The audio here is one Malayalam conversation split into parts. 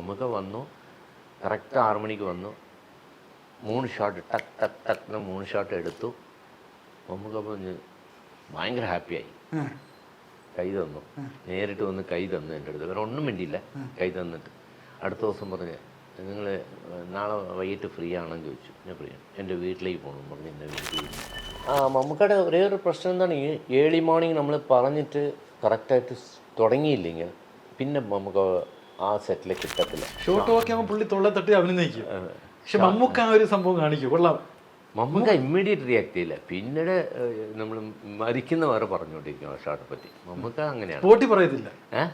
മമ്മൂക്ക വന്നു. കറക്റ്റ് ആറ് മണിക്ക് വന്നു. മൂന്ന് ഷോട്ട് ടക്ക് ടക്ക് ടക്ക് മൂൺ മൂന്ന് ഷോട്ട് എടുത്തു. പറഞ്ഞ് ഭയങ്കര ഹാപ്പിയായി കൈ തന്നു. നേരിട്ട് വന്ന് കൈ തന്നു എന്റെ അടുത്ത്. വേറെ ഒന്നും വേണ്ടിയില്ല കൈ തന്നിട്ട്. അടുത്ത ദിവസം പറഞ്ഞ് നിങ്ങൾ നാളെ വൈകിട്ട് ഫ്രീ ആണെന്ന് ചോദിച്ചു. ഞാൻ ഫ്രീ ആണ്. എന്റെ വീട്ടിലേക്ക് പോകണം പറഞ്ഞ് എന്റെ വീട്ടിൽ ആ മമ്മൂക്കയുടെ ഒരേ ഒരു പ്രശ്നം എന്താണ്? ഈ ഏർലി മോർണിംഗ് നമ്മൾ പറഞ്ഞിട്ട് കറക്റ്റായിട്ട് തുടങ്ങിയില്ലെങ്കിൽ പിന്നെ നമുക്ക് ആ സെറ്റിൽ കിട്ടത്തില്ല. ഷോട്ട് ഒക്കെ ആകുമ്പോൾ പുള്ളി തൊള്ള തട്ടി അഭിനന്ദിക്കും പക്ഷെ മമ്മൂക്ക ആ ഒരു സംഭവം കാണിക്കും. കൊള്ളാം. മമ്മൂക്ക ഇമ്മീഡിയറ്റ് റിയാക്ട് ചെയ്യില്ല. പിന്നീട് നമ്മൾ മരിക്കുന്ന വരെ പറഞ്ഞുകൊണ്ടിരിക്കും ആ ഷോട്ടെ പറ്റി. മമ്മൂക്ക അങ്ങനെയാണ്. സ്പോട്ടിൽ പറയത്തില്ല?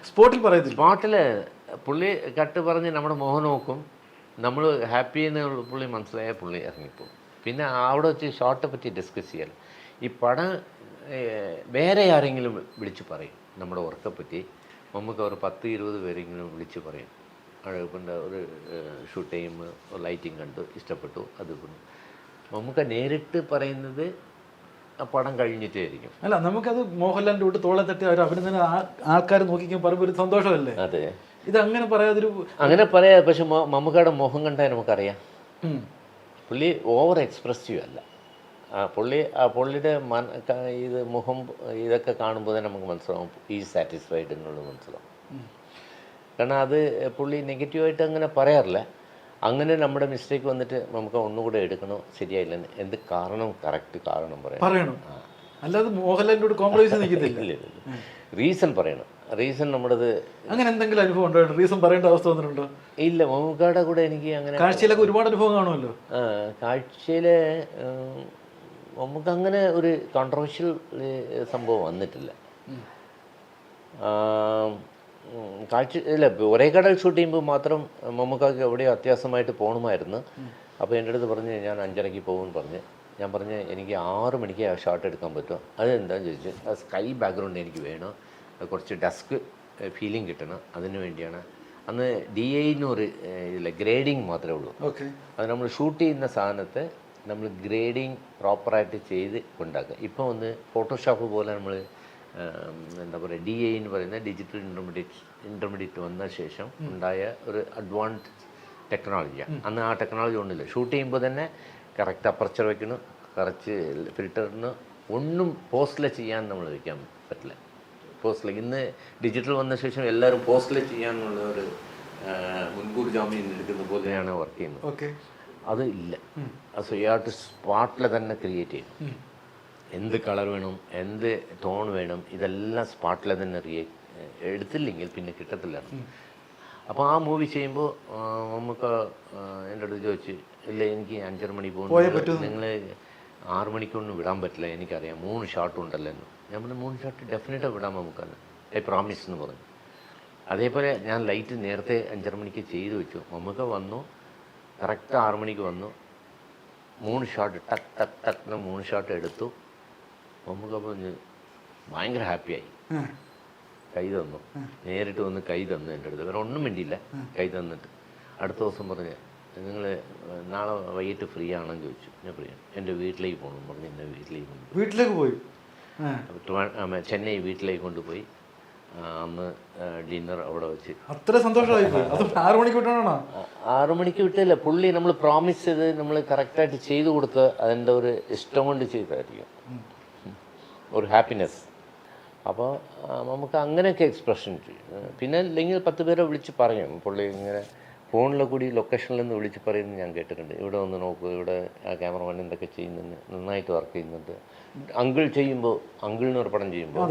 സ്പോട്ടിൽ പറയത്തില്ല. സ്പോട്ടിൽ പുള്ളി കട്ട് പറഞ്ഞ് നമ്മുടെ മുഖം നോക്കും. നമ്മൾ ഹാപ്പി എന്ന് പുള്ളി മനസ്സിലായ പുള്ളി ഇറങ്ങിപ്പോകും. പിന്നെ അവിടെ വെച്ച് ഷോർട്ടെ പറ്റി ഡിസ്കസ് ചെയ്യാൻ ഈ പടം വേറെ ആരെങ്കിലും വിളിച്ച് പറയും നമ്മുടെ വർക്കെ പറ്റി നമുക്ക് ഒരു പത്ത് ഇരുപത് പേരെങ്കിലും വിളിച്ച് പറയും. അഴകപ്പന്റെ ഒരു ഷൂട്ട് ചെയ്യുമ്പോൾ ലൈറ്റിംഗ് കണ്ടു ഇഷ്ടപ്പെട്ടു അത് കൊണ്ട്. നമുക്ക് നേരിട്ട് പറയുന്നത് ആ പടം കഴിഞ്ഞിട്ടേ ആയിരിക്കും അല്ല നമുക്കത് മോഹൻലാലിന്റെ കൂട്ട് തോളെ തട്ടി അവർ അഭിനന്ദന ആൾക്കാർ നോക്കിക്കാൻ പറയുമ്പോൾ ഒരു സന്തോഷമല്ലേ? അതെ. ഇത് അങ്ങനെ പറയാതൊരു അങ്ങനെ പറയാ പക്ഷെ മമ്മൂക്കയുടെ മുഖം കണ്ടാൽ നമുക്കറിയാം. പുള്ളി ഓവർ എക്സ്പ്രസീവ് അല്ല. ആ പുള്ളി ആ പുള്ളിയുടെ മൻ ഇത് മുഖം ഇതൊക്കെ കാണുമ്പോൾ തന്നെ നമുക്ക് മനസ്സിലാവും. ഈ സാറ്റിസ്ഫൈഡ് എന്നുള്ളത് മനസ്സിലാവും. കാരണം അത് പുള്ളി നെഗറ്റീവായിട്ട് അങ്ങനെ പറയാറില്ല. അങ്ങനെ നമ്മുടെ മിസ്റ്റേക്ക് വന്നിട്ട് നമുക്ക് ഒന്നുകൂടെ എടുക്കണോ. ശരിയായില്ലെന്ന്. എന്ത് കാരണം? കറക്റ്റ് കാരണം പറയാം പറയണം. അല്ലാതെ കോംപ്രമൈസ് നിൽക്കത്തില്ല റീസൺ പറയണം. റീസൺ നമ്മുടേത് അങ്ങനെ എന്തെങ്കിലും അനുഭവം ഉണ്ടോ? റീസൺ പറയേണ്ട അവസ്ഥ വന്നിട്ടുണ്ടോ? ഇല്ല മമ്മൂക്കാടെ കൂടെ എനിക്ക് അങ്ങനെ കാഴ്ചയിലൊക്കെ ഒരുപാട് അനുഭവം കാണുമല്ലോ. ആ, കാഴ്ചയിൽ ഉം, നമുക്ക് അങ്ങനെ ഒരു കോൺട്രവേഴ്ഷ്യൽ സംഭവം വന്നിട്ടില്ല. കാഴ്ച ഇല്ല ഒരേ കടൽ ഷൂട്ട് ചെയ്യുമ്പോൾ മാത്രം മമ്മൂക്കാക്ക് എവിടെയോ അത്യാവശ്യമായിട്ട് പോകണമായിരുന്നു അപ്പോൾ എന്റെ അടുത്ത് പറഞ്ഞ് ഞാൻ അഞ്ചരയ്ക്ക് പോകുമെന്ന് പറഞ്ഞ്. ഞാൻ പറഞ്ഞ് എനിക്ക് ആറ് മണിക്ക് ആ ഷോട്ട് എടുക്കാൻ പറ്റും അതെന്താണെന്ന് ചോദിച്ചു ആ സ്കൈ ബാക്ക്ഗ്രൗണ്ട് എനിക്ക് വേണം. കുറച്ച് ഡസ്ക് ഫീലിംഗ് കിട്ടണം. അതിന് വേണ്ടിയാണ്. അന്ന് ഡി ഐ ഏഹ്, ഇതില്ല ഗ്രേഡിങ് മാത്രമേ ഉള്ളൂ. ഓക്കെ അത് നമ്മൾ ഷൂട്ട് ചെയ്യുന്ന സാധനത്തെ നമ്മൾ ഗ്രേഡിങ് പ്രോപ്പറായിട്ട് ചെയ്ത് ഉണ്ടാക്കുക ഇപ്പോൾ ഒന്ന് ഫോട്ടോഷോപ്പ് പോലെ നമ്മൾ എന്താ പറയുക ഡി എ എന്ന് പറയുന്ന ഡിജിറ്റൽ ഇന്റർമീഡിയറ്റ് ഇന്റർമീഡിയറ്റ് വന്ന ശേഷം ഉണ്ടായ ഒരു അഡ്വാൻസ് ടെക്നോളജിയാണ് അന്ന് ആ ടെക്നോളജി ഒന്നുമില്ല. ഷൂട്ട് ചെയ്യുമ്പോൾ തന്നെ കറക്റ്റ് അപ്പർച്ചർ വയ്ക്കണം കറച്ച് ഫിൽറ്ററിന് ഒന്നും പോസ്റ്റിൽ ചെയ്യാൻ നമ്മൾ വയ്ക്കാൻ പറ്റില്ല. പോസ്റ്റിൽ ഇന്ന് ഡിജിറ്റൽ വന്ന ശേഷം എല്ലാവരും പോസ്റ്റിൽ ചെയ്യാനുള്ള ഒരു മുൻകൂർ ജാമ്യം എടുക്കുന്ന പോലെയാണ് വർക്ക് ചെയ്യുന്നത്. ഓക്കെ അത് ഇല്ല. അത് സ്വയമായിട്ട് സ്പോട്ടിൽ തന്നെ ക്രിയേറ്റ് ചെയ്യും. എന്ത് കളർ വേണം എന്ത് ടോൺ വേണം ഇതെല്ലാം സ്പോട്ടിൽ തന്നെ ക്രിയേറ്റ് എടുത്തില്ലെങ്കിൽ പിന്നെ കിട്ടത്തില്ല. അപ്പോൾ ആ മൂവി ചെയ്യുമ്പോൾ നമുക്ക് എന്റെ അടുത്ത് ചോദിച്ച് ഇല്ല എനിക്ക് അഞ്ചര മണി പോകുന്നു നിങ്ങൾ ആറ് മണിക്കൊന്നും വിടാൻ പറ്റില്ല എനിക്കറിയാം. മൂന്ന് ഷോട്ട് ഉണ്ടല്ലോ എന്ന്. ഞാൻ പറഞ്ഞു മൂന്ന് ഷോട്ട് ഡെഫിനറ്റ് വിടാൻ നമുക്കന്ന് ഐ പ്രോമിസ് എന്ന് പറഞ്ഞു. അതേപോലെ ഞാൻ ലൈറ്റ് നേരത്തെ അഞ്ചര മണിക്ക് ചെയ്തു വെച്ചു. നമുക്ക് വന്നു കറക്റ്റ് ആറു മണിക്ക് വന്നു. മൂന്ന് ഷോട്ട് ടക്ക് ടക്ക് ടക്ക് എന്ന് മൂന്ന് ഷോട്ട് എടുത്തു. പറഞ്ഞ് ഭയങ്കര ഹാപ്പിയായി കൈ തന്നു. നേരിട്ട് വന്ന് കൈ തന്നു എന്റെ അടുത്ത്. വേറെ ഒന്നും വേണ്ടിയില്ല കൈ തന്നിട്ട്. അടുത്ത ദിവസം പറഞ്ഞ് നിങ്ങൾ നാളെ വൈകിട്ട് ഫ്രീ ആണെന്ന് ചോദിച്ചു. ഞാൻ ഫ്രീ ആണ്. എന്റെ വീട്ടിലേക്ക് പോകണം. പറഞ്ഞു എന്റെ വീട്ടിലേക്ക് വീട്ടിലേക്ക് പോയി. ചെന്നൈ വീട്ടിലേക്ക് കൊണ്ടുപോയി. അന്ന് ഡിന്നർ അവിടെ വെച്ച്. അത്ര സന്തോഷമായി അത് ആറു മണിക്ക് വിട്ടാണോ മണിക്ക് വിട്ടില്ല. പുള്ളി നമ്മൾ പ്രോമിസ് ചെയ്ത് നമ്മൾ കറക്റ്റായിട്ട് ചെയ്തു കൊടുത്ത് അതിന്റെ ഒരു ഇഷ്ടം കൊണ്ട് ചെയ്തായിരിക്കും. ഒരു ഹാപ്പിനെസ് അപ്പോൾ നമുക്ക് അങ്ങനെയൊക്കെ എക്സ്പ്രഷൻ ചെയ്യും പിന്നെ അല്ലെങ്കിൽ പത്ത് പേരെ വിളിച്ച് പറയും. പുള്ളി ഇങ്ങനെ ഫോണിലെ കൂടി ലൊക്കേഷനിൽ നിന്ന് വിളിച്ച് പറയുന്നത് ഞാൻ കേട്ടിട്ടുണ്ട്. ഇവിടെ ഒന്ന് നോക്കൂ ഇവിടെ ആ ക്യാമറമാൻ എന്തൊക്കെ ചെയ്യുന്നുണ്ട് നന്നായിട്ട് വർക്ക് ചെയ്യുന്നുണ്ട്. അങ്കിൾ ചെയ്യുമ്പോൾ അങ്കിളിനൊരു പടം ചെയ്യുമ്പോൾ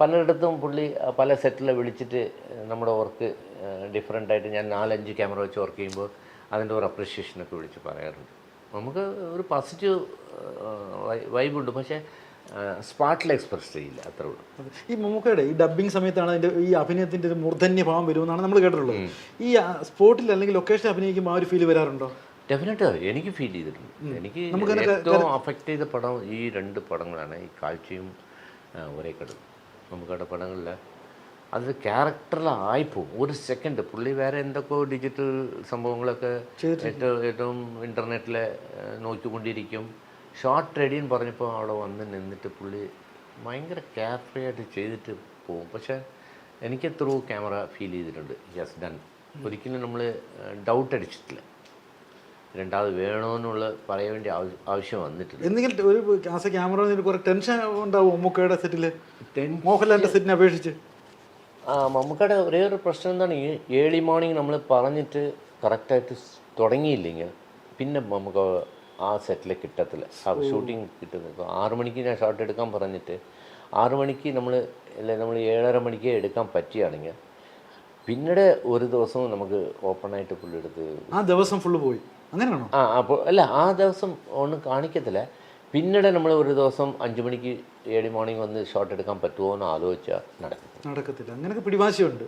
പലയിടത്തും പുള്ളി പല സെറ്റിൽ വിളിച്ചിട്ട് നമ്മുടെ വർക്ക് ഡിഫറെന്റ് ആയിട്ട് ഞാൻ നാലഞ്ച് ക്യാമറ വെച്ച് വർക്ക് ചെയ്യുമ്പോൾ അതിന്റെ ഒരു അപ്രിഷിയേഷനൊക്കെ വിളിച്ച് പറയാറുണ്ട്. നമുക്ക് ഒരു പോസിറ്റീവ് വൈബുണ്ട് പക്ഷേ സ്പാട്ടിൽ എക്സ്പ്രസ് ചെയ്യില്ല. അത്രേ ഉള്ളൂ. ഈ മമ്മൂക്കയുടെ ഈ ഡബിങ് സമയത്താണ് അതിന്റെ ഈ അഭിനയത്തിന്റെ ഒരു മൂർധന്യ ഭാവം വരുമെന്നാണ് നമ്മൾ കേട്ടിട്ടുള്ളത്. ഈ സ്പോട്ടിൽ അല്ലെങ്കിൽ ലൊക്കേഷൻ അഭിനയിക്കുമ്പോൾ ആ ഒരു ഫീൽ വരാറുണ്ടോ? ഡെഫിനറ്റ് എനിക്ക് ഫീൽ ചെയ്തിട്ടുണ്ട്. എനിക്ക് ഏറ്റവും അഫക്റ്റ് ചെയ്ത പടം ഈ രണ്ട് പടങ്ങളാണ്. ഈ കാഴ്ചയും ഒരേ കടൽ നമുക്കവിടെ പടങ്ങളിൽ അത് ക്യാരക്ടറിലായിപ്പോവും. ഒരു സെക്കൻഡ് പുള്ളി വേറെ എന്തൊക്കെയോ ഡിജിറ്റൽ സംഭവങ്ങളൊക്കെ ഏറ്റവും ഏറ്റവും ഇന്റർനെറ്റിൽ നോക്കിക്കൊണ്ടിരിക്കും. ഷോർട്ട് എന്ന് പറഞ്ഞപ്പോൾ അവിടെ വന്ന് നിന്നിട്ട് പുള്ളി ഭയങ്കര കെയർ ഫ്രീ ആയിട്ട് ചെയ്തിട്ട് പോകും പക്ഷേ എനിക്ക് ത്രൂ ക്യാമറ ഫീൽ ചെയ്തിട്ടുണ്ട്. യെസ് ഡൺ ഒരിക്കലും നമ്മൾ ഡൗട്ട് അടിച്ചിട്ടില്ല. രണ്ടാമത് വേണമെന്നുള്ള പറയാൻ വേണ്ടി ആവശ്യം വന്നിട്ടില്ല. എന്തെങ്കിലും ഒരു ആസ് എ ക്യാമറ കുറെ ടെൻഷൻ ഉണ്ടാവും മമ്മൂക്കയുടെ സെറ്റിൽ മോഹൻലാലിന്റെ സെറ്റിനെ അപേക്ഷിച്ച്? ആ മമ്മൂക്കയുടെ ഒരേ ഒരു പ്രശ്നം എന്താണ് ഈ ഏർലി മോർണിംഗ് നമ്മൾ പറഞ്ഞിട്ട് കറക്റ്റായിട്ട് തുടങ്ങിയില്ലെങ്കിൽ പിന്നെ നമുക്ക് ആ സെറ്റിൽ കിട്ടത്തില്ല. ഷൂട്ടിംഗ് കിട്ടുന്നത് ഇപ്പോൾ ആറ് മണിക്ക് ഞാൻ ഷോട്ട് എടുക്കാൻ പറഞ്ഞിട്ട് ആറ് മണിക്ക് നമ്മൾ അല്ലെ നമ്മൾ ഏഴര മണിക്ക് എടുക്കാൻ പറ്റുകയാണെങ്കിൽ പിന്നീട് ഒരു ദിവസം നമുക്ക് ഓപ്പണായിട്ട് പുള്ളെടുത്ത് ആ ദിവസം ഫുള്ള് പോയി. അങ്ങനെയാണോ? ആ അപ്പോൾ അല്ല ആ ദിവസം ഒന്നും കാണിക്കത്തില്ല. പിന്നീട് നമ്മൾ ഒരു ദിവസം അഞ്ചു മണിക്ക് ഏഴ് മോർണിംഗ് വന്ന് ഷോട്ട് എടുക്കാൻ പറ്റുമോ എന്ന് ആലോചിച്ചാൽ നടക്കും നടക്കത്തില്ല. അങ്ങനെയൊക്കെ പിടിവാശിയുണ്ട്.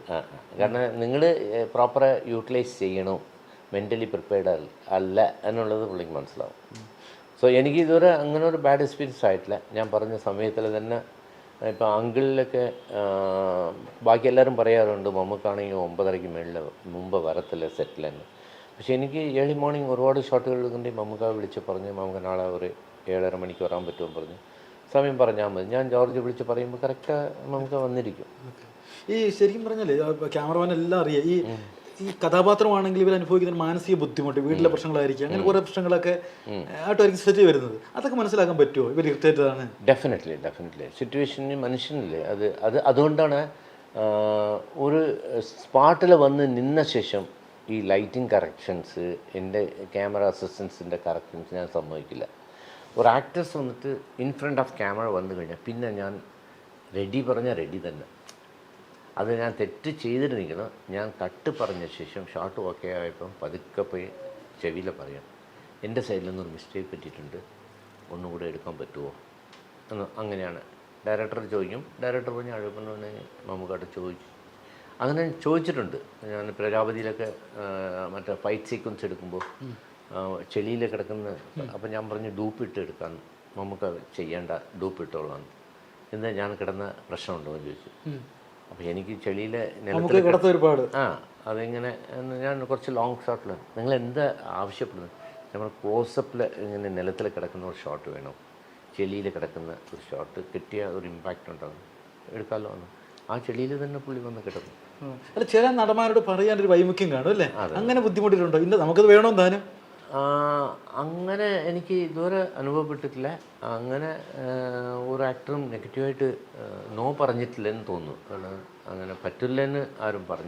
കാരണം നിങ്ങൾ പ്രോപ്പർ യൂട്ടിലൈസ് ചെയ്യണം. മെന്റലി പ്രിപ്പയർഡ് അല്ല എന്നുള്ളത് പുള്ളിക്ക് മനസ്സിലാവും. സോ എനിക്ക് ഇതുവരെ അങ്ങനെ ഒരു ബാഡ് എക്സ്പീരിയൻസ് ആയിട്ടില്ല. ഞാൻ പറഞ്ഞ സമയത്തിൽ തന്നെ ഇപ്പോൾ അങ്കിളിലൊക്കെ ബാക്കി എല്ലാവരും പറയാറുണ്ട് മമ്മക്കാണെങ്കിൽ ഒമ്പതരയ്ക്ക് മുകളിൽ മുമ്പ് വരത്തില്ല സെറ്റിൽ തന്നെ പക്ഷേ എനിക്ക് ഏർലി മോർണിംഗ് ഒരുപാട് ഷോട്ടുകൾ കൊണ്ട് മമ്മക്ക വിളിച്ച് പറഞ്ഞ് മമ്മുക്ക നാളെ ഒരു ഏഴര മണിക്ക് വരാൻ പറ്റുമെന്ന് പറഞ്ഞ്. സമയം പറഞ്ഞാൽ മതി. ഞാൻ ജോർജ് വിളിച്ച് പറയുമ്പോൾ കറക്റ്റ് നമുക്ക് വന്നിരിക്കും. ഈ ശരിക്കും പറഞ്ഞല്ലേ ക്യാമറമാൻ എല്ലാം അറിയാം. ഈ ഈ കഥാപാത്രമാണെങ്കിൽ ഇവർ അനുഭവിക്കുന്ന മാനസിക ബുദ്ധിമുട്ട് വീട്ടിലെ പ്രശ്നങ്ങളായിരിക്കും അങ്ങനെ കുറേ പ്രശ്നങ്ങളൊക്കെ ആയിട്ടായിരിക്കും സെറ്റ് വരുന്നത്. അതൊക്കെ മനസ്സിലാക്കാൻ പറ്റുമോ ഇവർ ഇറിറ്റേറ്റഡ് ആണ്. ഡെഫിനറ്റ്ലി ഡെഫിനറ്റ്ലി സിറ്റുവേഷൻ മനുഷ്യനില്ലേ? അത് അത് അതുകൊണ്ടാണ് ഒരു സ്പാട്ടിൽ വന്ന് നിന്ന ശേഷം ഈ ലൈറ്റിംഗ് കറക്ഷൻസ് എന്റെ ക്യാമറ അസിസ്റ്റൻസിന്റെ കറക്ഷൻസ് ഞാൻ സമ്മതിക്കില്ല. ഒരു ആക്ടേഴ്സ് വന്നിട്ട് ഇൻ ഫ്രണ്ട് ഓഫ് ക്യാമറ വന്നു കഴിഞ്ഞാൽ പിന്നെ ഞാൻ റെഡി പറഞ്ഞാൽ റെഡി തന്നെ. അത് ഞാൻ തെറ്റ് ചെയ്തിരുന്നെങ്കിലും ഞാൻ കട്ട് പറഞ്ഞ ശേഷം ഷോട്ട് ഓക്കെ ആയപ്പം പതുക്കെ പോയി ചെവിയിൽ പറയാം എന്റെ സൈഡിൽ നിന്നൊരു മിസ്റ്റേക്ക് പറ്റിയിട്ടുണ്ട് ഒന്നും കൂടെ എടുക്കാൻ പറ്റുമോ എന്ന് അങ്ങനെയാണ്. ഡയറക്ടർ ചോദിക്കും. ഡയറക്ടർ പറഞ്ഞ് അഴപ്പണ്ണ നമുക്കവിടെ ചോദിച്ചു. അങ്ങനെ ചോദിച്ചിട്ടുണ്ട്. ഞാൻ പ്രജാപതിയിലൊക്കെ മറ്റേ ഫൈറ്റ് സീക്വൻസ് എടുക്കുമ്പോൾ ചെളിയിൽ കിടക്കുന്ന അപ്പം ഞാൻ പറഞ്ഞു ഡൂപ്പ് ഇട്ട് എടുക്കാൻ നമുക്ക് ചെയ്യേണ്ട ഡൂപ്പ് ഇട്ടോളാം. എന്താ ഞാൻ കിടന്ന പ്രശ്നമുണ്ടോ എന്ന് ചോദിച്ചു. അപ്പോൾ എനിക്ക് ചെളിയിലെ നിലത്തിൽ ഒരുപാട്. ആ അതിങ്ങനെ ഞാൻ കുറച്ച് ലോങ് ഷോട്ടിൽ നിങ്ങൾ എന്താ ആവശ്യപ്പെടുന്നത്? നമ്മൾ ക്ലോസപ്പിൽ ഇങ്ങനെ നിലത്തിൽ കിടക്കുന്ന ഒരു ഷോട്ട് വേണം. ചെളിയിൽ കിടക്കുന്ന ഒരു ഷോട്ട് കിട്ടിയ ഒരു ഇമ്പാക്റ്റ് ഉണ്ടാകും എടുക്കാമല്ലോ എന്ന്. ആ ചെളിയിൽ തന്നെ പുള്ളി വന്ന് കിടന്നു. അല്ല ചില നടന്മാരോട് ഒരു വൈമുഖ്യം കാണും അല്ലേ? അങ്ങനെ ബുദ്ധിമുട്ടിട്ടുണ്ടോ ഇന്ന് നമുക്കത് വേണോ താനും അങ്ങനെ എനിക്ക് ഇതുവരെ അനുഭവപ്പെട്ടിട്ടില്ല. അങ്ങനെ ഒരു ആക്ടറും നെഗറ്റീവായിട്ട് നോ പറഞ്ഞിട്ടില്ലെന്ന് തോന്നുന്നു. കാരണം അങ്ങനെ പറ്റില്ലെന്ന് ആരും പറഞ്ഞു.